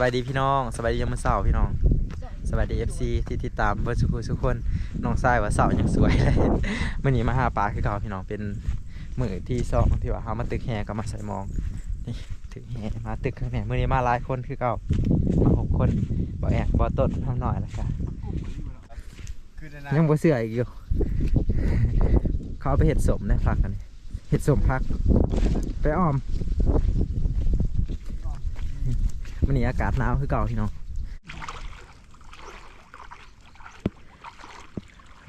บายดีพี่น้องสบายดียามมื้อเช้าพี่น้องสบายดี FC ที่ติดตามเบิร์ดสุขุทุกคนน้องทรายว่าเสายังสวยเลยมื่อนี้มาหาปลาคือเก่าพี่น้องเป็นมือที่สองที่ว่าเฮามาตึกแฮกับมาใส่มองนี่ตึกแฮมาตึกแฮมื่อนี้มาหลายคนคือเก่ามาหกคนบ่แอกบ่ต้นทำหน่อยแล้วกันคือในยังน้ำบ่เสื่ออีกอยู่เขาเอาไปเห็ดสมได้พักกันนี่เห็ดสมพัก ไปอ้อม มันนี้อากาศหนาวคือเก่าพี่น้อง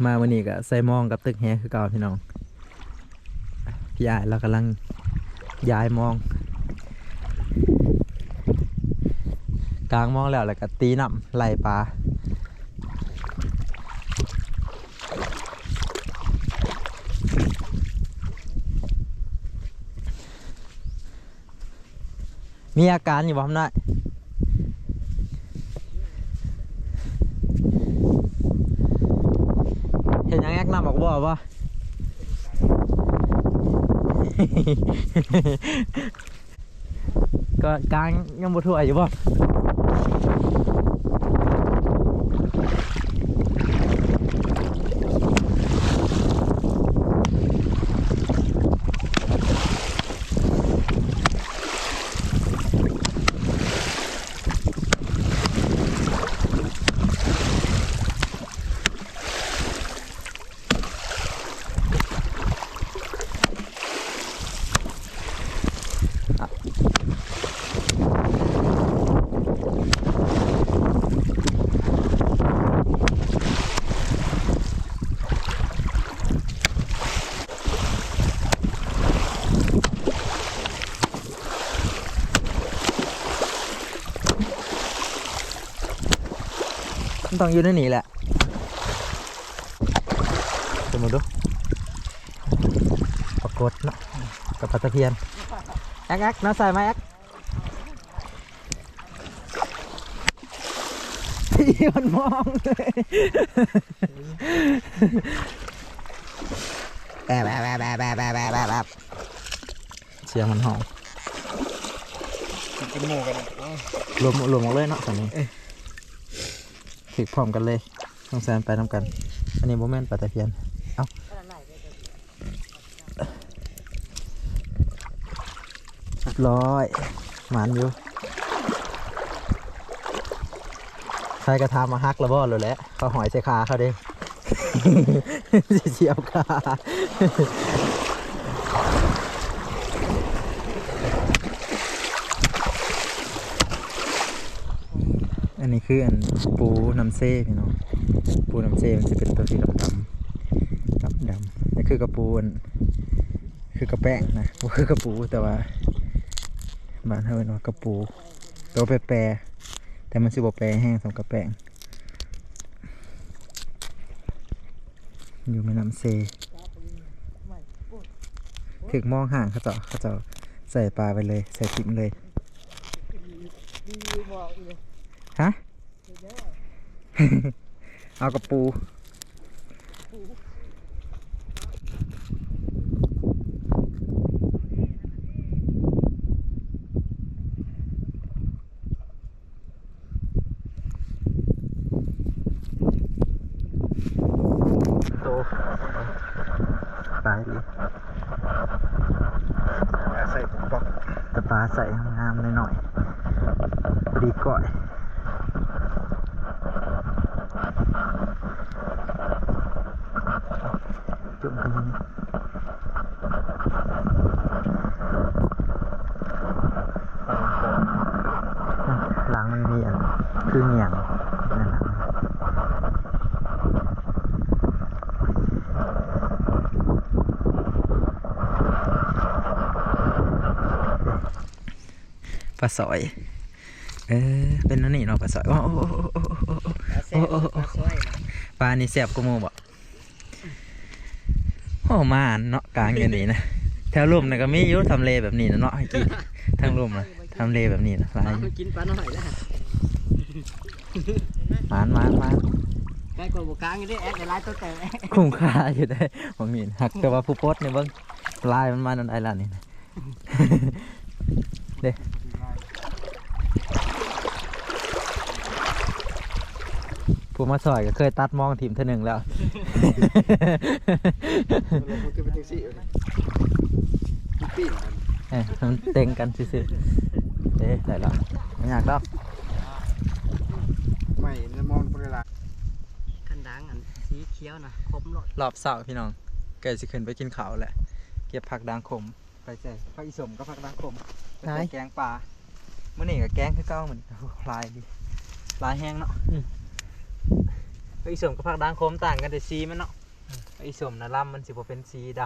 มาวันนี้ก็ใส่มองกับตึกแฮคือเก่าพี่น้องพี่อายเรากำลังย้ายมอง กลางมองแล้วแล้วก็ตีน้ำไล่ปลามีอาการอยู่บ่ทำได้เห็นยังแอกน้ำ บ่บ่ก็กลางยังบ่ทั่วอยู่บ่ มันต้องอยู่ในนี้แหละจะมาดูปรากฏเนาะกับปลาตะเพียนแอ๊กแอ๊กน้าใส่ไหมแอ๊กมันมองเลยแบบแบบแบบแบบแบบแบบเสียงมันหองมรวมรวมหมดเลยเนาะตอนนี้ ถึกพร้อมกันเลยต้องแซนไปน้ำกัน อันนี้โมเมนต์ปลาตะเพียน เอาร้อยหมานอยู่ใครกระทำมาฮักระบอเลยแหละเขาหอยใส่ขาเขาเด้สิเชียวขา นี้คืออันปูน้ำเซ่พี่น้องปูน้ำเซ่มันจะเป็นตัวสีดำดำดำดำนี่คือกระปูนคือกระแป้งนะคือกระปูแต่ว่าบ้านเขาเป็นว่ากระปูตัวแปรแต่มันสิบแปรแห้งสำกระแป้งอยู่แม่น้ำเซถึกมองห่างเขาเจาะเขาเจาะใส่ปลาไปเลย ใส่ทิ้งเลย ฮะ เอากระปู โตตายดิใส่ปอกแต่ปลาใส่งามๆหน่อยๆพอดีก่อยจุ่มกันนี้หลังมันมีอันคือเหงี่ยงนั่นนะ ปลาสอย เออ เป็นนั่นนี่เนาะปลาสอยโอ้โอ้โอ้โอ้โอ้โอ้โอ้โอ้โอ้ปลานี่แซ่บกูมูบ่โอ้มาอันเนาะกลางอย่างนี้นะแถวลุ่มนะก็มีอยู่ทำเลแบบนี้นะเนาะให้กินทางลุ่มนะทำเลแบบนี้นะหลายอยู่กินปลาหน่อยแล้วหมานหมานหมานใกล้กว่าบุกกลางอยู่ดิแอดในไลน์ตัวแต่คุ้มค่าอยู่ได้บางนี่นะหักแต่ว่าผู้โพสต์เนี่ยเบิ่งลายมันมานั่นไอ้ล่ะนี่นะลายเด้ เด้ ลาย เด้ ลาย เด้ ลาย เด้ ผู้มาซอยก็เคยตัดมองทีมเท่านึงแล้ว มันคือเป็นจังซี่เออมันปีนมันเอ้ยมันเต็งกันซื่อๆเอ๊ะได้แล้วไม่อยากแล้วไม่จะมองเวลาคันดังอันสีเขียวนะคมหลดรอบเสาร์พี่น้องเกิดสิขึ้นไปกินข้าวแหละ เก็บผักดังขม ไปใส่ผักอีสมก็ผักดังขมไปใส่แกงปลาเมื่อนี่กับแกงคือเก้าเหมือนลายดีลายแห้งเนาะผั กอีสมกับผักดังขมต่างกันแต่สีมันเนาะผักอีสมนะลำมันสิบ่เป็นสีด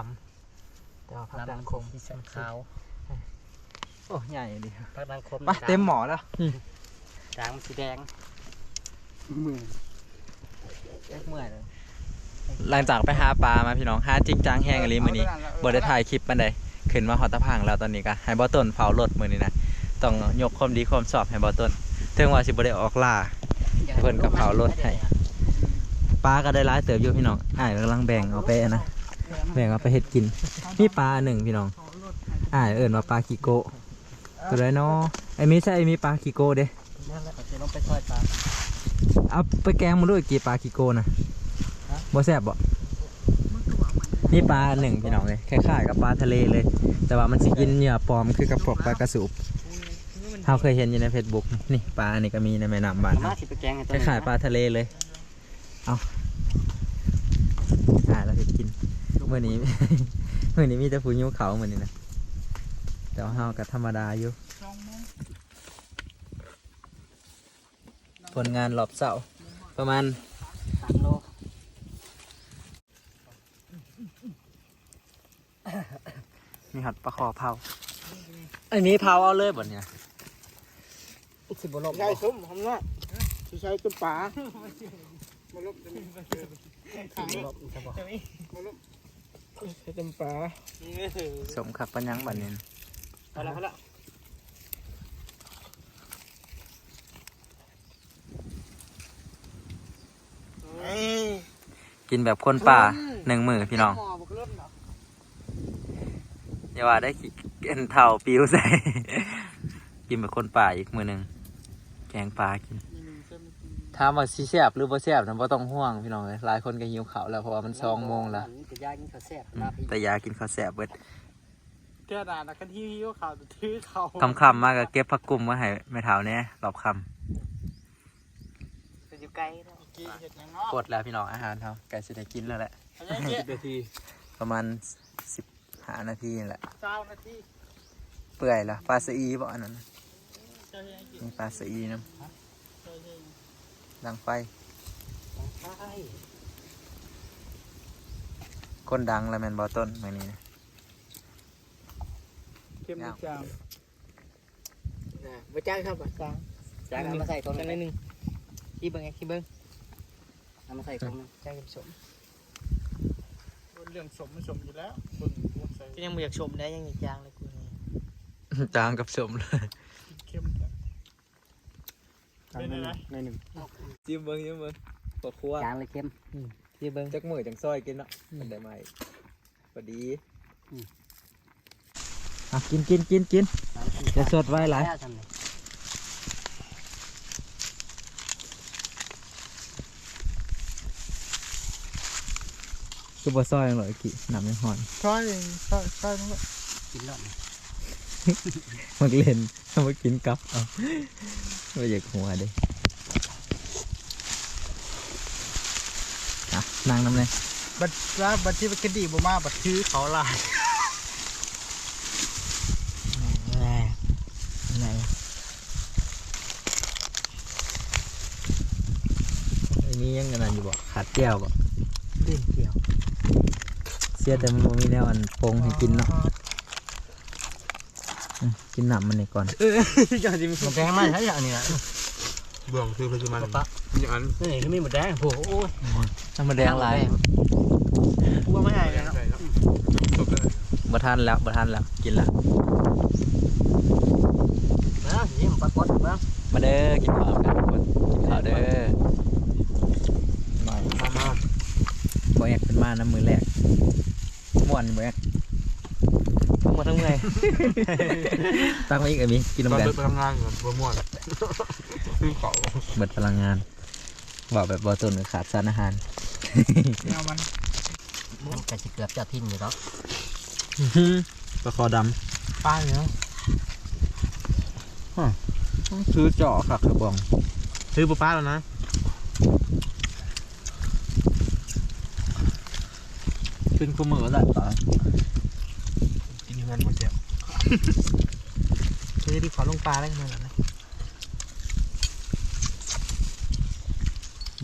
ำแต่ว่าผักดังขมสีสันขาวโอ้ใหญ่ดีพักดังคมไปเต็มหมอแล้วด่างมันสีแดงมือเอ็กเมื่อยเลยหลังจากไปหาปลามาพี่น้องหาจริงจังแห้งอะไรมือนี้บ่ได้ถ่ายคลิปมันใดขึ้นมาฮอตตะพังแล้วตอนนี้ก็ให้บอต้นเผารถมื้อนี้นะต้องยกความดีความสอบให้บอต้นถึงว่าสิบ่ได้ออกล่าเพิ่นก็เผารถให้ ปลาก็ได้ร้ายเติบอยู่พี่น้องอ้ายกำลังแบ่งเอาไปนะแบ่งเอาไปเฮ็ดกินนี่ปลาหนึ่งพี่น้องอ้ายเอิ้นว่าปลากิโกะตัวใดเนาะไอ้มีใช่ไอ้มีปลากิโกะเด้เอาไปแกงมาด้วยกี่ปลากิโกะนะบ่แซ่บบ่นี่ปลาหนึ่งพี่น้องเลยคล้ายๆกับปลาทะเลเลย แต่ว่ามันสิกินเหยื่อปลอมคือกับพวกปลากระสูบเราเคยเห็นอยู่ใน Facebook นี่ปลาอันนี้ก็มีในแม่น้ำบ้านเราแคล้ายๆปลาทะเลเลย เอาเราจะกินเมื่อนี้เมื่อนี้มีแต่ผู้ยิ้วเขาเหมือนนี้นะแต่ว่าเฮากับธรรมดาอยู่ผลงานรอบเสาร์ประมาณสามโลมีหัดปลาคอเผาอันนี้เผาเอาเลยบ่เนี่ยสิบโลใช่สมผมว่าที่ใช้ต้นป่ามาลบขังสิบโลจะบอกมาลบ ใช้ต้นป่าสมขับปัญญังบันนี้พอล้วพอล้วกินแบบคนป่าหนึ่งมือพี่น้องอบอกเริ่มเนาะอย่าว่าได้เกินเท่าปิวใส่ กินแบบคนป่าอีกมือหนึ่งแกงปลากินถามว่าซีแซบหรือบ่แซบนะบ่ต้องห่วงพี่น้องเลยหลายคนก็หิวข้าวแล้วเพราะว่ามันสองโมงแล้ว แต่ยากินข้าวแซ่บอืลามพี่แต่อยากินข้าวแซบเบิดแก้ด่านะกันที่หิ้วข่าวถือเขาคำคำๆมากก็เก็บผักกุมมาให้แม่เฒ่าเนี่ยรอบคจะอยู่ไกลแล้วกี่เห็ดยังเนาะำกดแล้วพี่น้องอาหารเขาไก่สิได้กินแล้วแหละสิบนาทีประมาณสิบห้านาทีนี่แหละเก้านาทีเปื่อยแล้วปลาสะอีบ่อันนั้นเจ้าเองกินมีปลาสะอีน้เจ้าเองำดังไฟใช่ คนดังแล้วแมนบอต้นมือนี้นะเข้มจางมาจ้างครับจ้างจ้างเอามาใส่ตรงนั้นนิดนึงขี้เบิ้งไงขี้เบิ้งเอามาใส่ตรงนั้นจ้างกินสมเรื่องสมไม่สมอยู่แล้วเบิ่งรวมใส่ก็ยังไม่อยากชมได้ยังอยากจ้างเลยกูนี่จางกับสมเลยเข้มจังเป็นอะไรในหนึ่งจิ้มเบิ้งจิ้มเบิ้งปวดคัวจ้างเลยเข้ม ขี้เบิ้งจักมือจังซอยกินเนาะมันได้ไหมพอดีอะกินกินกินกินจะสดไว้หลายคือบ่ซอยหรอกกี่น้ำยังหอนใช่ใช่ใช่ทั้งหมดกินแล้วมักเล่นเอามากินกับเอาไม่อยากหัวเด้ อะนั่งน้ำเลยบัตรว่าบัตรที่บัตรคดีบ่มาบัตรถือเขาลายแน่ไหนอันนี้ยังกันนั่นอยู่บ่ขาดแก้วบ่เล่นเกี่ยวเสียแต่มันบ่มีแนวอันปรุงให้กินเนาะอืมกินน้ำมันนี่ก่อนจะจะมีหมดแดงไหมใช่อย่างนี้นะเบื้องคือปัจจุบันปะอย่างนั้นนี่ก็มีหมดแดงโอ้โห น้ำมันแดงหลายกลัวไม่ใหญ่เลยเนาะบ่ทันแล้วบ่ทันแล้วกินแล้วนะนี่มันปรากฏบ้างมาเด้อกินข้าวกันทุกคนกินข้าวเด้อหน่อยมามาบ่แอกเป็นมาน้ำมือแรกม่วนบ่แอกทั้งหมดทั้งเมื่อยตั้งไว้อีกไอ้มีกินตอนน้ำกันไปทำงานก่อนบัวม่วนคือเขาเบิดพลังงานบอกแบบบอตุนขาดสารอาหาร เอามันมันก็จะเกือบจะทิ้งอยู่แล้วปลาคอดป้าเนาะำซื้อเจาะค่ะกระบอง ซื้อปูป้าแล้วนะเป็นคู่มือแหละปลากินเงินหมดเสียซื้อที่ขอลงปลาได้ขนาดนั้น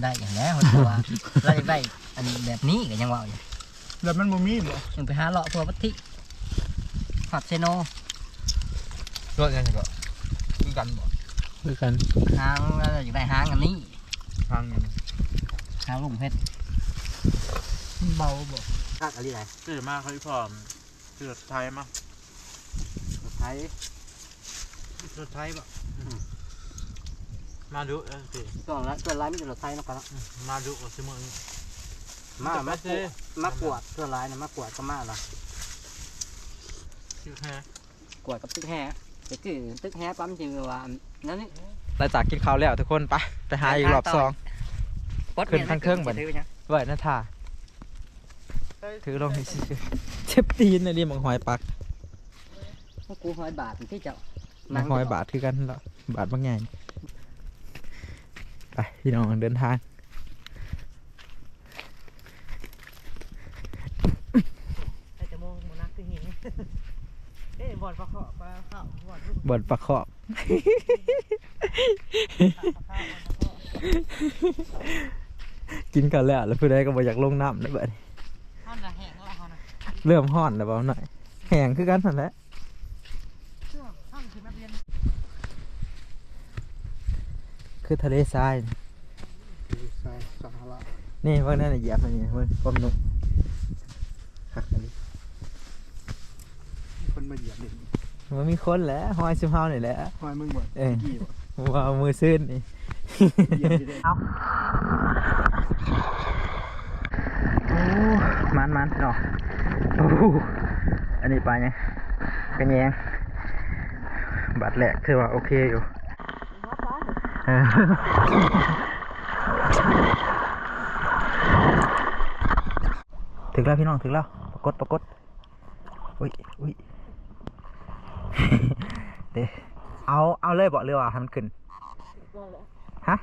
ได้อย่างแล้วตัวเราจะได้อันแบบนี้ก็ยังว่าอยู่แล้วมันบ่มีบ่ยังไปหาเลาะทั่วประเทศฮอดเซโนรถยังไงก็คือกันบ่คือกันหางเราอยากได้หางอันนี้ทางยังหางลุงเพชรเบาบ่กักอะไรไหนซื้อมาเขาพร้อมซื้อรถไทยมาไทยรถไทยบ่ มาดูเออสิก่อนละเกินร้ายไม่ใช่รถไทยนะครับมาดูว่าซื้อมือนี้มาจะมามาซื้อมากวดเกินร้ายนะมากวดก็มาละซื้อแค่กวดกับตึกแห่แต่คือตึกแห่ปั๊มจริงว่านั่นนี่หลังจากกินข้าวแล้วทุกคนไปไปหาอีกรอบสองขึ้นทางเครื่องบัดถือยังไว้นะท่าถือลงให้ซื่อๆเจ็บตีนนะดิมังหอยปักพวกกูหอยบาทที่เจ้ามังหอยบาทคือกันแล้วบาทบางไง ไปพี่น้องเดินทางไอ้จมูกมันนักคือหินเอ๊ะบอลปลาเข้าปลาเข้าบอลบนปลาขอบกินกันแล้วแล้วผู้ใดก็บ่อยากลงน้ำแล้วบัดนี้ท่านละแห้งละท่านละเริ่มห้อนแล้วเบาหน่อยแห้งคือกันนั่นแหละ ท่านคือนักเรียน คือทะเลทรายใช่สาระนี่พวกนั้นน่ะเหยียบมันนี่เว้ยความหนุ่มคักอันนี้คนมาเหยียบเด็กมันมีคนแหล้วหอยซิมเฮานี่แหละ หอยมึงบ่เอ้ย กี่บ่ว่ามือซื่นนี่ เหยียบอยู่เด้โอ้มันมันเนาะโอ้อันนี้ปลาเนี่ยกระแยงบาดแหลกถือว่าโอเคอยู่เออ ถึงแล้วพี่น้องถึงแล้วปรากฏปรากฏอุ้ยอุ้ยเดะเอาเอาเลยบอกเลยว่าให้มันขึ้นฮะ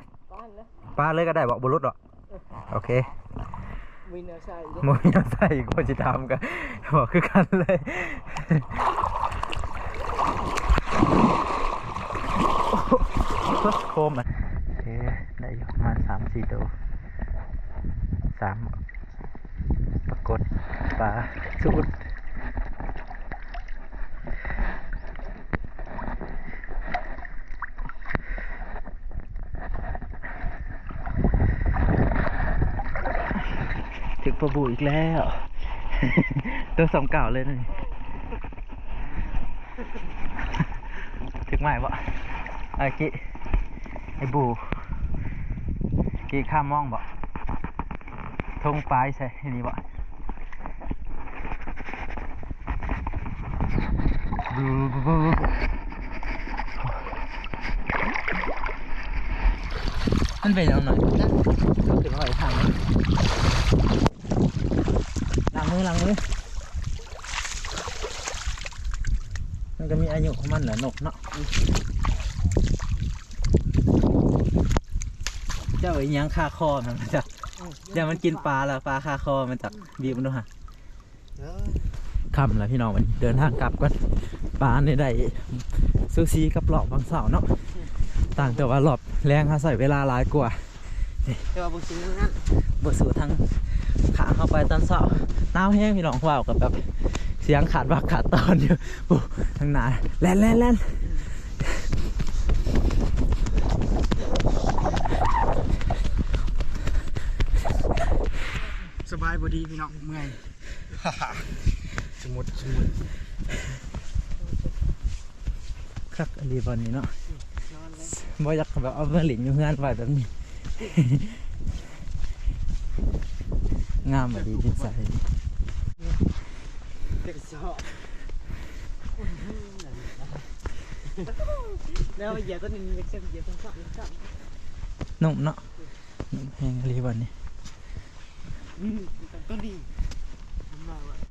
ปลาเลยก็ได้บอกบรุษหรอกโอเคมีเนื้อใช่โมยใส่กูจะทำกันบอกคือกันเลย โคมอะโอเคได้อยู่ประมาณสามสี่ตัวสามปรากฏปลาสุดถึงปลาบูอีกแล้ว ตัวสองเก่าเลยนี่ถึงไหม่บ่ไอ้กิไอ้ บูกี่ข้ามมองบ่ทงปลายใช่นี่บ่บูบูบูมันเป็นยังไงนะเราขึ้นมาไหวทางนี้ล้างมือหล้างมือมันก็มีอายุของมันแหละนกเนาะ เจ้าไอ้หยังคาคอมันมาจากเดี๋ยวมันกินปลาแล้วปลาคาคอมันจากบีบมันดูฮะค่ำแล้วพี่น้องวันนี้เดินทางกลับกันปลาในได้ซูซีกับหลอบบางเสาเนาะต่างแต่ว่าหลอบแรงเขาใส่เวลาหลายกว่าแต่ว่าบุญชิ้นนั้นบทสู่ทางขาเข้าไปตอนเสาหนาวแห้งพี่น้องว่าวกับแบบเสียงขาดวักขาดตอนอยู่โอ้ทางหนาแล่นแล่นแล่น บายบ่ดีพี่น้องเมื่อยสมุดสมุดคักอรีบอลนี้เนาะบ่อยากแบบเอาเพื่อนหลินอยู่เพื่อนไว้แบบนี้ งามบ่ดีดีใสเด็กสอบแล้วเหยียบต้นนี้เหยียบต้นสามต้นนุ่มเนาะแห้งรีบันนี่ อืมต้นดี